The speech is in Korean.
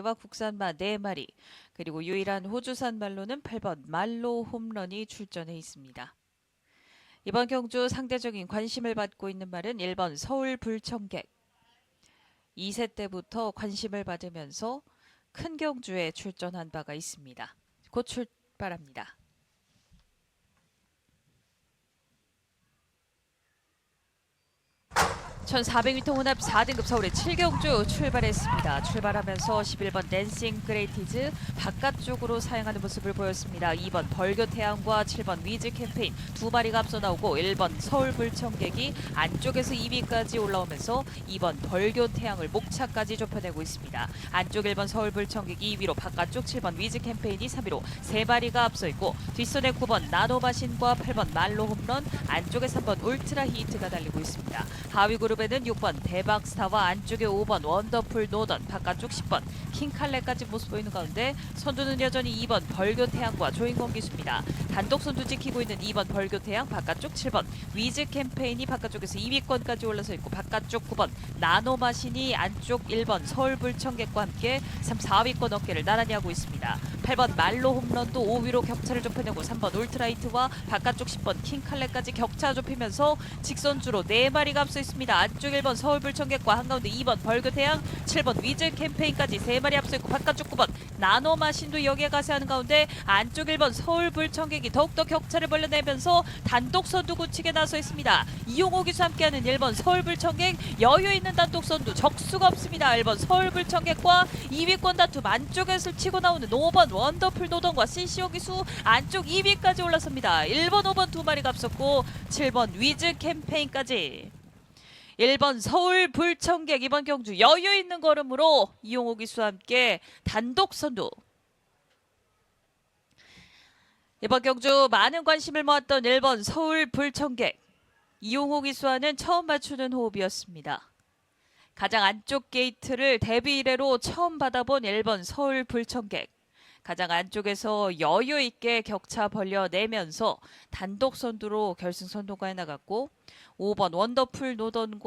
와 국산마 4마리 그리고 유일한 호주산 말로는 8번 말로 홈런이 출전해 있습니다. 이번 경주 상대적인 관심을 받고 있는 말은 1번 서울 불청객 2세 때부터 관심을 받으면서 큰 경주에 출전한 바가 있습니다. 곧 출발합니다. (1400m) 혼합 4등급 서울의 7경주 출발했습니다. 출발하면서 11번 댄싱 그레이티즈 바깥쪽으로 사용하는 모습을 보였습니다. 2번 벌교 태양과 7번 위즈 캠페인 두 마리가 앞서 나오고 1번 서울 불청객이 안쪽에서 2위까지 올라오면서 2번 벌교 태양을 목차까지 좁혀내고 있습니다. 안쪽 1번 서울 불청객이 2위로 바깥쪽 7번 위즈 캠페인이 3위로 세 마리가 앞서 있고 뒷손에 9번 나노마신과 8번 말로 홈런 안쪽에 3번 울트라 히트가 달리고 있습니다. 하위 그룹 에는 6번 대박스타와 안쪽에 5번 원더풀 노던 바깥쪽 10번 킹칼레까지 모습 보이는 가운데 선두는 여전히 2번 벌교 태양과 조인권 기수입니다. 단독 선두 지키고 있는 2번 벌교 태양 바깥쪽 7번 위즈 캠페인이 바깥쪽에서 2위권까지 올라서 있고 바깥쪽 9번 나노마신이 안쪽 1번 서울 불청객과 함께 3, 4위권 어깨를 나란히 하고 있습니다. 8번 말로 홈런도 5위로 격차를 좁혀내고 3번 울트라이트와 바깥쪽 10번 킹칼레까지 격차 좁히면서 직선주로 4마리가 앞서 있습니다. 안쪽 1번 서울 불청객과 한가운데 2번 벌교 태양 7번 위즈 캠페인까지 3마리 앞서 있고 바깥쪽 9번 나노마 신도 여기에 가세하는 가운데 안쪽 1번 서울 불청객이 더욱더 격차를 벌려내면서 단독 선두 굳히게 나서 있습니다. 이용호 기수 함께하는 1번 서울 불청객 여유 있는 단독 선두 적수가 없습니다. 1번 서울 불청객과 2위권 다툼 안쪽에서 치고 나오는 5번 원더풀 노던과 CCO 기수 안쪽 2위까지 올라섭니다. 1번 5번 두 마리가 앞섰고 7번 위즈 캠페인까지 1번 서울 불청객 이번 경주 여유 있는 걸음으로 이용호 기수와 함께 단독 선두 이번 경주 많은 관심을 모았던 1번 서울 불청객 이용호 기수와는 처음 맞추는 호흡이었습니다. 가장 안쪽 게이트를 데뷔 이래로 처음 받아본 1번 서울 불청객 가장 안쪽에서 여유 있게 격차 벌려내면서 단독 선두로 결승 선도가에 나갔고 5번 원더풀 노던과